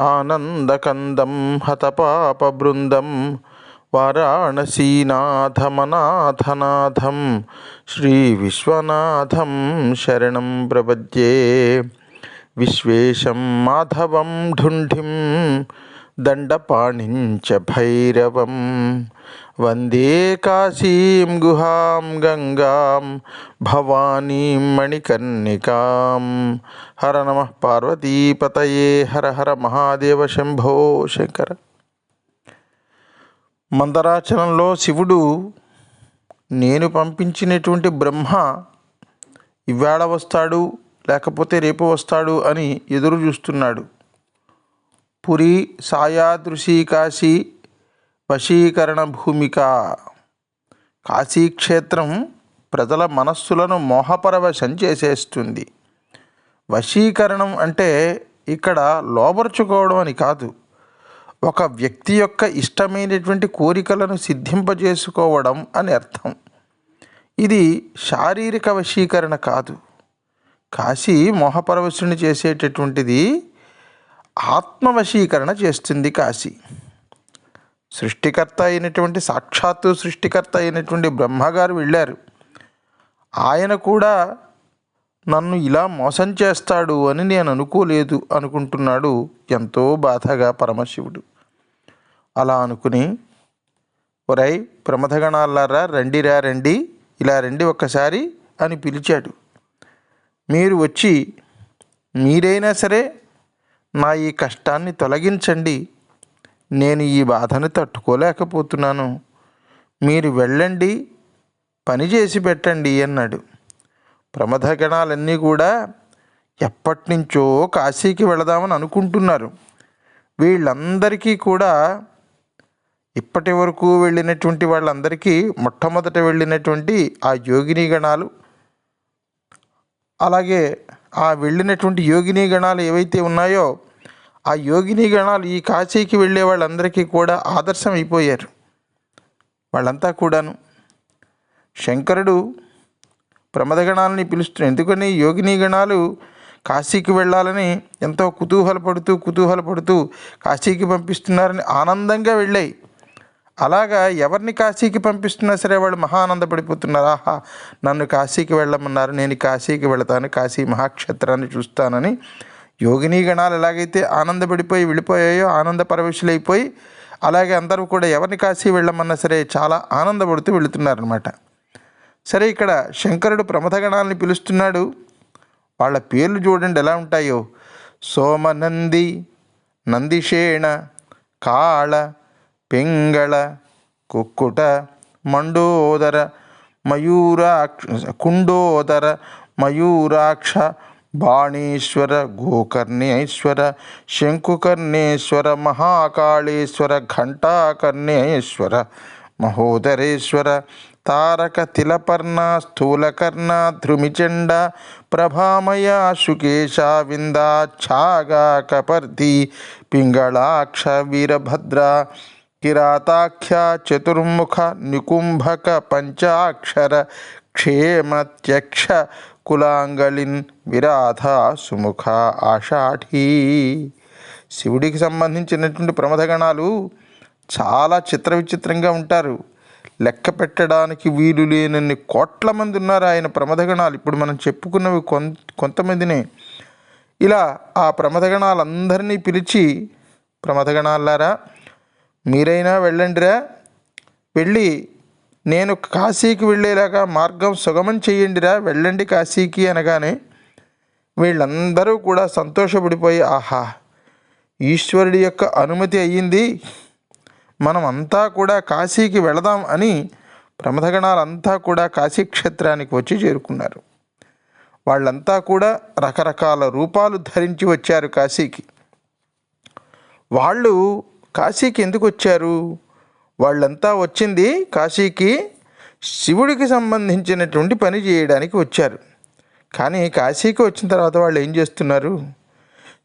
ఆనందకందం హతపాపబృందం వారాణసీనాథమనాథనాథం శ్రీ విశ్వనాథం శరణం ప్రపద్యే. విశ్వేశం మాధవం ఢుంఢిం దండపాణించ భైరవం. వందే కాశీం గుహాం గంగాం భవానీ మణికర్ణికాం. హర నమ పార్వతీపతయే హర హర మహాదేవ శంభో శంకర. మందరాచలంలో శివుడు నేను పంపించినటువంటి బ్రహ్మ ఇవాళ వస్తాడు లేకపోతే రేపు వస్తాడు అని ఎదురు చూస్తున్నాడు. పురి సాయాదృశీ కాశీ వశీకరణ భూమిక. కాశీక్షేత్రం ప్రజల మనస్సులను మోహపరవశం చేసేస్తుంది. వశీకరణం అంటే ఇక్కడ లోబరుచుకోవడం అని కాదు. ఒక వ్యక్తి యొక్క ఇష్టమైనటువంటి కోరికలను సిద్ధింపజేసుకోవడం అని అర్థం. ఇది శారీరక వశీకరణ కాదు. కాశీ మోహపరవశుని చేసేటటువంటిది ఆత్మవశీకరణ చేస్తుంది కాశీ. సృష్టికర్త అయినటువంటి సాక్షాత్తు సృష్టికర్త అయినటువంటి బ్రహ్మగారు వెళ్ళారు. ఆయన కూడా నన్ను ఇలా మోసం చేస్తాడు అని నేను అనుకోలేదు అనుకుంటున్నాడు ఎంతో బాధగా పరమశివుడు. అలా అనుకుని ఒరై ప్రమథగణాలారా రండిరా రండి ఇలా రండి ఒక్కసారి అని పిలిచాడు. మీరు వచ్చి మీరైనా సరే నా ఈ కష్టాన్ని తొలగించండి. నేను ఈ బాధను తట్టుకోలేకపోతున్నాను. మీరు వెళ్ళండి పని చేసి పెట్టండి అన్నాడు. ప్రమథగణాలన్నీ కూడా ఎప్పటినుంచో కాశీకి వెళదామని అనుకుంటున్నారు. వీళ్ళందరికీ కూడా ఇప్పటి వరకు వెళ్ళినటువంటి వాళ్ళందరికీ మొట్టమొదట వెళ్ళినటువంటి ఆ యోగిని గణాలు అలాగే ఆ వెళ్ళినటువంటి యోగిని గణాలు ఏవైతే ఉన్నాయో ఆ యోగిని గణాలు ఈ కాశీకి వెళ్ళే వాళ్ళందరికీ కూడా ఆదర్శం అయిపోయారు వాళ్ళంతా కూడాను శంకరుడు ప్రమదగణాలని పిలుస్తున్నాడు ఎందుకని యోగిని గణాలు కాశీకి వెళ్ళాలని ఎంతో కుతూహలపడుతూ కుతూహలపడుతూ కాశీకి పంపిస్తున్నారని ఆనందంగా వెళ్ళాయి. అలాగా ఎవరిని కాశీకి పంపిస్తున్నా సరే వాళ్ళు మహా ఆనందపడిపోతున్నారు ఆహా నన్ను కాశీకి వెళ్ళమన్నారు నేను కాశీకి వెళతాను కాశీ మహాక్షేత్రాన్ని చూస్తానని యోగిని గణాలు ఎలాగైతే ఆనందపడిపోయి వెళ్ళిపోయాయో ఆనంద పరవశులైపోయి అలాగే అందరూ కూడా ఎవరిని కాశీ వెళ్ళమన్నా సరే చాలా ఆనందపడుతూ వెళుతున్నారనమాట సరే ఇక్కడ శంకరుడు ప్రమథగణాలని పిలుస్తున్నాడు. వాళ్ళ పేర్లు చూడండి ఎలా ఉంటాయో. సోమనంది నందిషేణ కాళ పింగళ కుక్కుట మండోదర మయూరాక్ష కుండోదర మయూరాక్ష बाणीश्वर गोकर्ण्यश्वर शंकुकर्णेश्वर महाकाश्वर घंटाकर्ण्यश्वर महोदरेश्वर तारक तारकतिलपर्ण, स्थूलकर्ण ध्रुमिचंड शुकेश शुकेशाविंदा छागा कपर्धि पिंगलाक्ष वीरभद्र, किराताख्या, चतुर्मुख निकुंभक पंचाक्षर क्षेम त्यक्ष కులాంగళిన్ విరాధ సుముఖ ఆషాఠీ శివుడికి సంబంధించినటువంటి ప్రమథగణాలు చాలా చిత్ర విచిత్రంగా ఉంటారు. లెక్క పెట్టడానికి వీలు లేనన్ని కోట్ల మంది ఉన్నారు ఆయన ప్రమథగణాలు ఇప్పుడు మనం చెప్పుకున్నవి కొన్ కొంతమందినే. ఇలా ఆ ప్రమథగణాలందరినీ పిలిచి ప్రమథగణాలారా మీరైనా వెళ్ళండిరా వెళ్ళి నేను కాశీకి వెళ్ళేలాగా మార్గం సుగమం చేయండిరా వెళ్ళండి కాశీకి అనగానే వీళ్ళందరూ కూడా సంతోషపడిపోయి ఆహా ఈశ్వరుడి యొక్క అనుమతి అయ్యింది. మనం అంతా కూడా కాశీకి వెళదాం అని ప్రమథగణాలంతా కూడా కాశీ క్షేత్రానికి వచ్చి చేరుకున్నారు. వాళ్ళంతా కూడా రకరకాల రూపాలు ధరించి వచ్చారు కాశీకి. వాళ్ళు కాశీకి ఎందుకు వచ్చారు? వాళ్ళంతా వచ్చింది కాశీకి శివుడికి సంబంధించినటువంటి పని చేయడానికి వచ్చారు. కానీ కాశీకి వచ్చిన తర్వాత వాళ్ళు ఏం చేస్తున్నారు?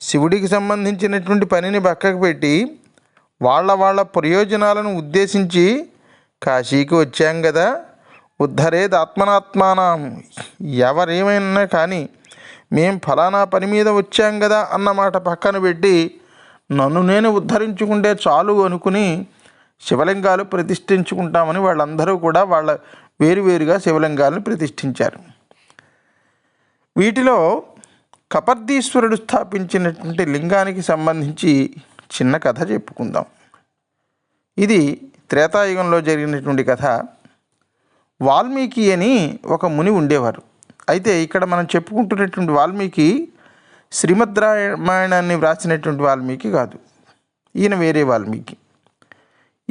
శివుడికి సంబంధించినటువంటి పనిని పక్కకు పెట్టి వాళ్ళ వాళ్ళ ప్రయోజనాలను ఉద్దేశించి కాశీకి వచ్చాం కదా. ఉద్ధరేది ఆత్మనాత్మానం. ఎవరేమైనా కానీ మేం ఫలానా పని మీద వచ్చాం కదా అన్నమాట పక్కన పెట్టి నన్ను నేను ఉద్ధరించుకుంటే చాలు అనుకుని శివలింగాలు ప్రతిష్ఠించుకుంటామని వాళ్ళందరూ కూడా వాళ్ళ వేరువేరుగా శివలింగాలను ప్రతిష్ఠించారు. వీటిలో కపర్దీశ్వరుడు స్థాపించినటువంటి లింగానికి సంబంధించి చిన్న కథ చెప్పుకుందాం. ఇది త్రేతాయుగంలో జరిగినటువంటి కథ. వాల్మీకి అని ఒక ముని ఉండేవారు. అయితే ఇక్కడ మనం చెప్పుకుంటున్నటువంటి వాల్మీకి శ్రీమద్ రామాయణాన్ని వ్రాసినటువంటి వాల్మీకి కాదు. ఈయన వేరే వాల్మీకి.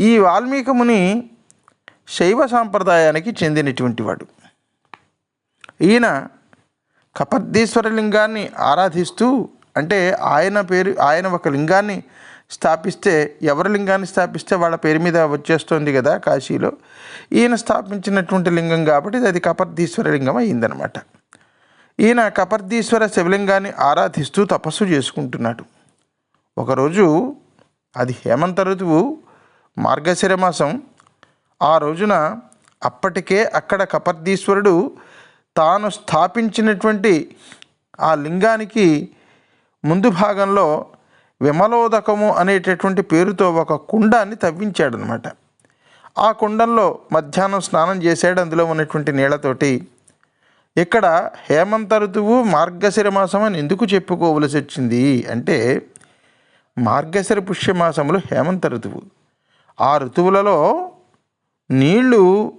ఈ వాల్మీకి ముని శైవ సాంప్రదాయానికి చెందినటువంటి వాడు. ఈయన కపర్దీశ్వర లింగాన్ని ఆరాధిస్తూ అంటే ఆయన పేరు ఆయన ఒక లింగాన్ని స్థాపిస్తే ఎవరి లింగాన్ని స్థాపిస్తే వాళ్ళ పేరు మీద వచ్చేస్తుంది కదా కాశీలో. ఈయన స్థాపించినటువంటి లింగం కాబట్టి అది కపర్దీశ్వర లింగం అయిందనమాట ఈయన కపర్దీశ్వర శివలింగాన్ని ఆరాధిస్తూ తపస్సు చేసుకుంటున్నాడు. ఒకరోజు అది హేమంత ఋతువు మార్గశిర మాసం ఆ రోజున అప్పటికే అక్కడ కపర్దీశ్వరుడు తాను స్థాపించినటువంటి ఆ లింగానికి ముందు భాగంలో విమలోదకము అనేటటువంటి పేరుతో ఒక కుండాన్ని తవ్వించాడనమాట ఆ కుండంలో మధ్యాహ్నం స్నానం చేశాడు. అందులో ఉన్నటువంటి నీళ్ళతోటి ఇక్కడ హేమంత ఋతువు మార్గశిర మాసం అని ఎందుకు చెప్పుకోవలసి వచ్చింది అంటే మార్గశిర పుష్యమాసములు హేమంత ఋతువు. ఆ ఋతువులలో నీళ్ళు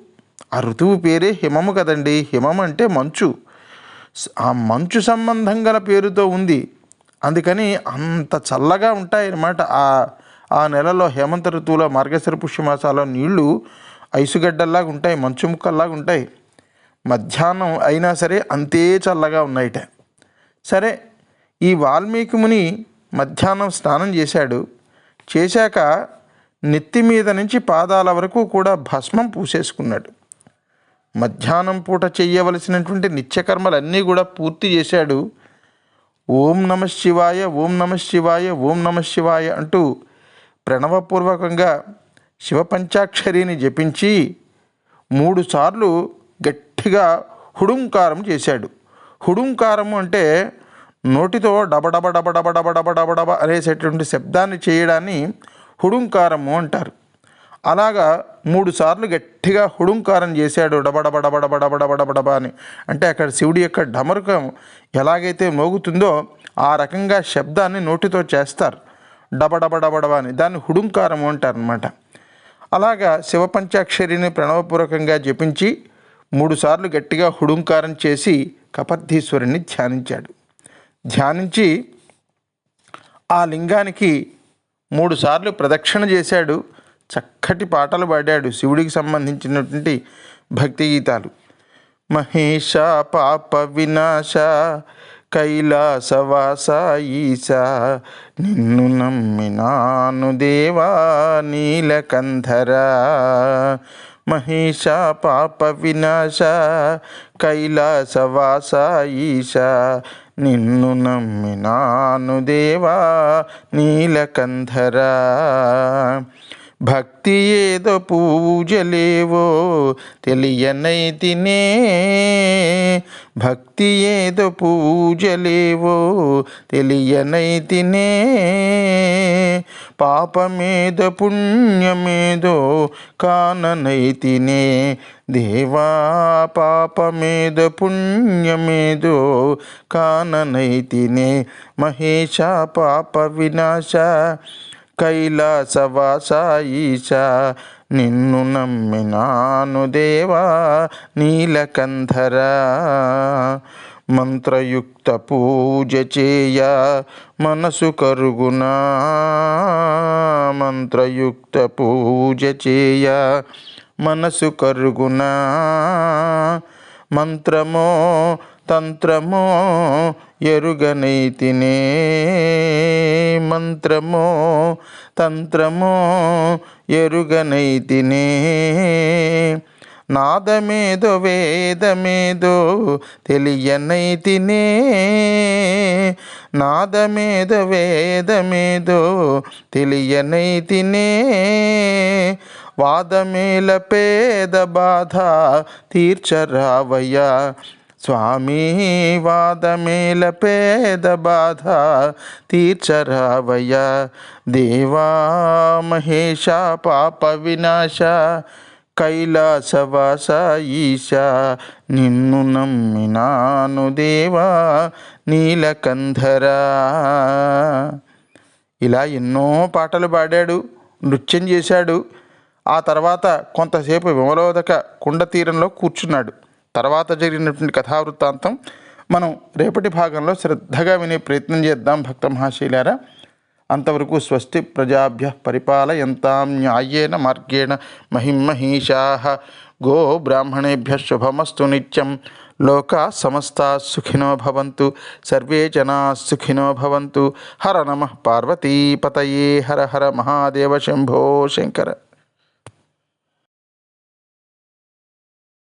ఆ ఋతువు పేరే హిమము కదండి. హిమం అంటే మంచు. ఆ మంచు సంబంధం గల పేరుతో ఉంది. అందుకని అంత చల్లగా ఉంటాయి అన్నమాట ఆ ఆ నెలలో హేమంత ఋతువులో మార్గశిర పుష్యమాసాలో నీళ్ళు ఐసుగడ్డల్లాగా ఉంటాయి మంచు ముక్కల్లాగా ఉంటాయి. మధ్యాహ్నం అయినా సరే అంతే చల్లగా ఉన్నాయిట. సరే ఈ వాల్మీకి ముని మధ్యాహ్నం స్నానం చేశాడు. చేశాక నెత్తి మీద నుంచి పాదాల వరకు కూడా భస్మం పూసేసుకున్నాడు. మధ్యాహ్నం పూట చెయ్యవలసినటువంటి నిత్యకర్మలన్నీ కూడా పూర్తి చేశాడు. ఓం నమ శివాయ ఓం నమ శివాయ ఓం నమ శివాయ అంటూ ప్రణవపూర్వకంగా శివపంచాక్షరిని జపించి మూడుసార్లు గట్టిగా హుడుంకారం చేశాడు. హుడుంకారము అంటే నోటితో డబడబ డబ డబ డబ డబ డబ డబ అనేసేటువంటి శబ్దాన్ని చేయడాన్ని హుడుంకారము అంటారు. అలాగా మూడు సార్లు గట్టిగా హుడుంకారం చేశాడు డబడబడబడబడబడబడబడబ అని. అంటే అక్కడ శివుడి యొక్క డమరుకం ఎలాగైతే మోగుతుందో ఆ రకంగా శబ్దాన్ని నోటితో చేస్తారు. డబడబడబడబ అని. దాన్ని హుడుంకారము అంటారు అనమాట అలాగా శివపంచాక్షరిని ప్రణవపూర్వకంగా జపించి మూడుసార్లు గట్టిగా హుడుంకారం చేసి కపర్ధీశ్వరుని ధ్యానించాడు. ధ్యానించి ఆ లింగానికి మూడుసార్లు ప్రదక్షిణ చేశాడు. చక్కటి పాటలు పాడాడు శివుడికి సంబంధించినటువంటి భక్తి గీతాలు. మహేష పాప వినాశ కైలాసవాస ఈశ నిన్ను నమ్మినాను దేవా నీలకంధరా మహేష పాప వినాశ కైలాసవాస ఈశ నిన్ను నమ్మినాను దేవా నీలకంధరా భక్తి ఏదో పూజలేవో తెలియనైతినే. భక్తి ఏదో పూజలేవో తెలియనైతినే. పాపమేద పుణ్యమేదో కాననైతినే. దేవా పాపమేద పుణ్యమేదో కాననైతినే. మహేష పాప వినాశ కైలాసవాస ఈశా నిన్ను నమ్మినాను దేవా నీలకంధరా మంత్రయుక్త పూజ చేయ మనసు కరుగునా. మంత్రయుక్త పూజ చేయ మనసు కరుగునా. మంత్రమో తంత్రమో ఎరుగనైతినే మంత్రమో తంత్రమో ఎరుగనైతినే నాదమేదో వేదమేదో తెలియనైతినే నాదమేదో వేదమేదో తెలియనైతినే వాదమేల పేద బాధ తీర్చరావయ్యా. స్వామి వాదమేల పేద బాధ తీర్చరావయ్యా. దేవా మహేష పాప వినాశ కైలాసవాస ఈశ నిన్ను నమ్మినాను దేవా నీలకంధరా. ఇలా ఎన్నో పాటలు పాడాడు నృత్యం చేశాడు. ఆ తర్వాత కొంతసేపు విమలోదక కుండ తీరంలో కూర్చున్నాడు. తర్వాత జరిగినటువంటి కథావృత్తాంతం మనం రేపటి భాగంలో శ్రద్ధగా వినే ప్రయత్నం చేద్దాం భక్త మహాశీలారా. అంతవరకు స్వస్తి ప్రజాభ్య పరిపాలయంతాం న్యాయేన మార్గేణ మహిమహీషా. గో బ్రాహ్మణేభ్య శుభమస్తు నిత్యం. లోకా సమస్తా సుఖినో భవంతు. సర్వే జనా సుఖినో భవంతు. హర నమ పార్వతీపతయే హర హర మహాదేవ శంభో శంకర.